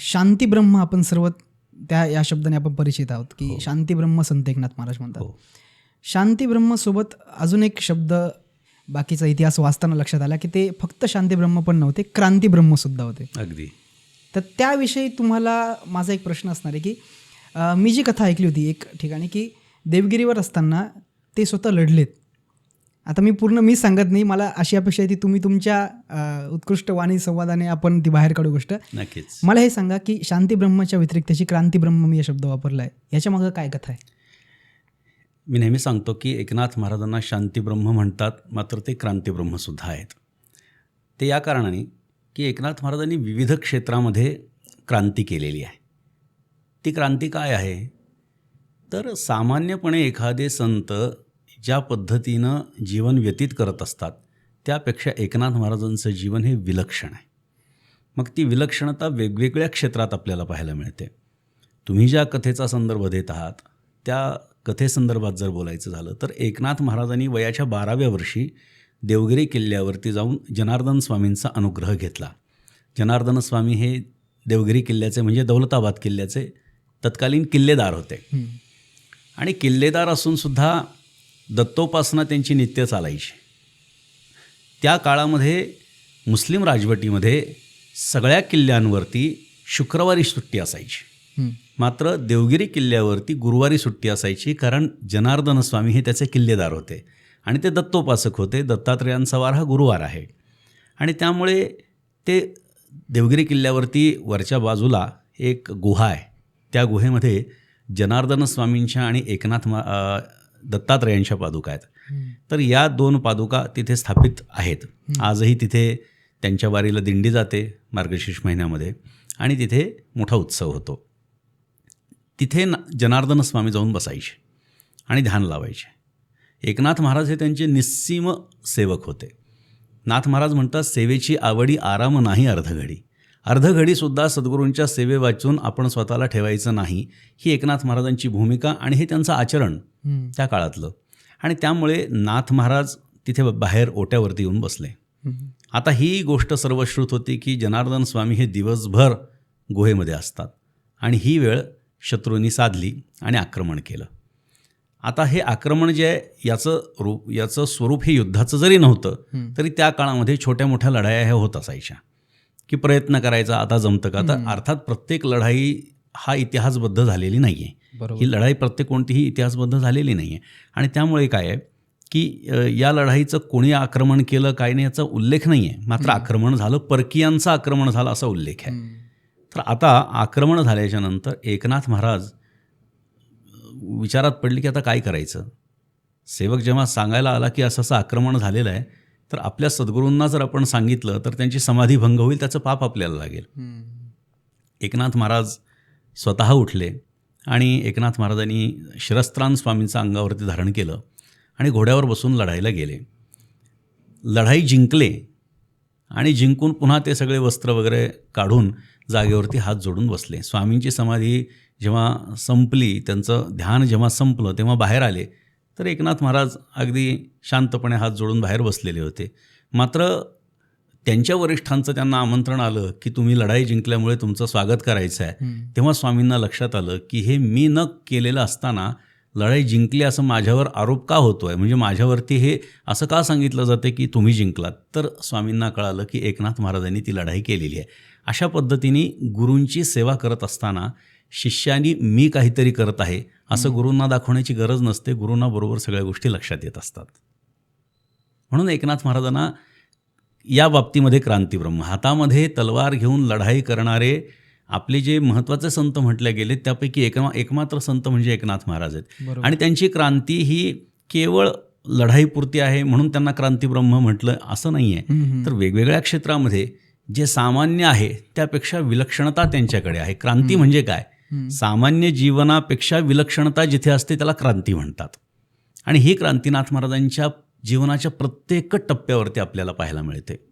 शांती ब्रह्म आपण सर्व त्या या शब्दाने आपण परिचित आहोत की हो. शांती ब्रह्म संत एकनाथ महाराज म्हणतात. हो. शांती ब्रह्म सोबत अजून एक शब्द बाकीचा इतिहास वाचताना लक्षात आला की ते फक्त शांती ब्रह्म पण नव्हते क्रांती ब्रह्म सुद्धा होते. अगदी. तर त्याविषयी तुम्हाला माझा एक प्रश्न असणार आहे की मी जी कथा ऐकली होती एक ठिकाणी की देवगिरीवर असताना ते स्वतः लढलेत. आता मी पूर्ण मी सांगत नाही मला अशी अपेक्षा आहे की तुम्ही तुमच्या उत्कृष्ट वाणी संवादाने आपण ती बाहेर काढू गोष्ट. नक्कीच. मला हे सांगा की शांती ब्रह्मच्या व्यतिरिक्त त्याची क्रांती ब्रह्म मी या शब्द वापरला आहे याच्या मागं काय कथा आहे? मी नेहमी सांगतो की एकनाथ महाराजांना शांतीब्रह्म म्हणतात मात्र ते क्रांतीब्रह्मसुद्धा आहेत. ते या कारणाने की एकनाथ महाराजांनी विविध क्षेत्रामध्ये क्रांती केलेली आहे. ती क्रांती काय आहे? तर सामान्यपणे एखादे संत ज्या पद्धतीनं जीवन व्यतीत करत असतात त्यापेक्षा एकनाथ महाराजांचं जीवन हे विलक्षण आहे. मग ती विलक्षणता वेगवेगळ्या क्षेत्रात आपल्याला पाहायला मिळते. तुम्ही ज्या कथेचा संदर्भ देत आहात त्या कथेसंदर्भात जर बोलायचं झालं तर एकनाथ महाराजांनी वयाच्या बाराव्या वर्षी देवगिरी किल्ल्यावरती जाऊन जनार्दन स्वामींचा अनुग्रह घेतला. जनार्दन स्वामी हे देवगिरी किल्ल्याचे म्हणजे दौलताबाद किल्ल्याचे तत्कालीन किल्लेदार होते. आणि किल्लेदार असूनसुद्धा दत्तोपासना त्यांची नित्य चालायची. त्या काळामध्ये मुस्लिम राजवटीमध्ये सगळ्या किल्ल्यांवरती शुक्रवारी सुट्टी असायची. मात्र देवगिरी किल्ल्यावरती गुरुवारी सुट्टी असायची कारण जनार्दन स्वामी हे त्याचे किल्लेदार होते आणि ते दत्तोपासक होते. दत्तात्रेयांचा वार हा गुरुवार आहे. आणि त्यामुळे ते देवगिरी किल्ल्यावरती वरच्या बाजूला एक गुहा आहे. त्या गुहेमध्ये जनार्दन स्वामींच्या आणि एकनाथ मा दत्तात्रेयांच्या पादुका आहेत. तर या दोन पादुका तिथे स्थापित आहेत. आजही तिथे त्यांच्या वारीला दिंडी जाते मार्गशीर्ष महिन्यामध्ये आणि तिथे मोठा उत्सव होतो. तिथे न जनार्दन स्वामी जाऊन बसायचे आणि ध्यान लावायचे. एकनाथ महाराज हे त्यांचे निस्सीम सेवक होते. नाथ महाराज म्हणतात सेवेची आवडी आराम नाही अर्धघडी. अर्धघडीसुद्धा सद्गुरूंच्या सेवे वाचून आपण स्वतःला ठेवायचं नाही ही एकनाथ महाराजांची भूमिका आणि हे त्यांचं आचरण. त्या काळातलं आणि त्यामुळे नाथ महाराज तिथे बाहेर ओट्यावरती येऊन बसले. आता ही गोष्ट सर्वश्रुत होती की जनार्दन स्वामी हे दिवसभर गुहेमध्ये असतात आणि ही वेळ शत्रूंनी साधली आणि आक्रमण केलं आता हे आक्रमण जे आहे याचं रूप याचं स्वरूप हे युद्धाचं जरी नव्हतं. तरी त्या काळामध्ये छोट्या मोठ्या लढाया ह्या होत असायच्या की प्रयत्न करायचा आता जमतं का? तर. अर्थात प्रत्येक लढाई हा इतिहासबद्ध झालेली नाही आहे ही लढाई प्रत्येक कोणतीही इतिहासबद्ध झालेली नाही आहे आणि त्यामुळे काय आहे की या लढाईचं कोणी आक्रमण केलं काय नाही याचा उल्लेख नाही आहे मात्र आक्रमण झालं परकीयांचं आक्रमण झालं असा उल्लेख आहे. तर आता आक्रमण झाल्याच्यानंतर एकनाथ महाराज विचारात पडले की आता काय करायचं? सेवक जेव्हा सांगायला आला की असं असं आक्रमण झालेलं आहे तर आपल्या सद्गुरूंना जर आपण सांगितलं तर त्यांची समाधी भंग होईल त्याचं पाप आपल्याला लागेल. एकनाथ महाराज स्वतः उठले आणि एकनाथ महाराजांनी शिरस्त्रान स्वामींचं अंगावरती धारण केलं आणि घोड्यावर बसून लढायला गेले. लढाई जिंकले आणि जिंकून पुन्हा ते सगळे वस्त्र वगैरे काढून जागेवरती हात जोडून बसले. स्वामींची समाधी जेव्हा संपली त्यांचं ध्यान जेव्हा संपलं तेव्हा बाहेर आले. तर एकनाथ महाराज अगदी शांतपणे हात जोडून बाहेर बसलेले होते. मात्र त्यांच्या वरिष्ठांचं त्यांना आमंत्रण आलं की तुम्ही लढाई जिंकल्यामुळे तुमचं स्वागत करायचं आहे. तेव्हा स्वामींना लक्षात आलं की हे मी न केलेलं असताना लढाई जिंकली असं माझ्यावर आरोप का होतो आहे म्हणजे माझ्यावरती हे असं का सांगितलं जाते की तुम्ही जिंकलात? तर स्वामींना कळालं की एकनाथ महाराजांनी ती लढाई केलेली आहे. अशा पद्धतीने गुरूंची सेवा करत असताना शिष्यानी मी काहीतरी करत आहे असं गुरूंना दाखवण्याची गरज नसते गुरूंना बरोबर सगळ्या गोष्टी लक्षात येत असतात. म्हणून एकनाथ महाराजांना या बाबतीमध्ये क्रांतीब्रह्म हातामध्ये तलवार घेऊन लढाई करणारे आपले जे महत्त्वाचे संत म्हटले गेले त्यापैकी एक एकमात्र संत म्हणजे एकनाथ महाराज आहेत. आणि त्यांची क्रांती ही केवळ लढाईपुरती आहे म्हणून त्यांना क्रांतीब्रह्म म्हटलं असं नाही आहे. तर वेगवेगळ्या क्षेत्रामध्ये जे सामान्य आहे त्यापेक्षा विलक्षणता त्यांच्याकडे आहे. क्रांती म्हणजे काय. सामान्य जीवनापेक्षा विलक्षणता जिथे असते त्याला क्रांती म्हणतात. आणि ही क्रांतीनाथ महाराजांच्या जीवनाच्या प्रत्येक टप्प्यावरती आपल्याला पाहायला मिळते.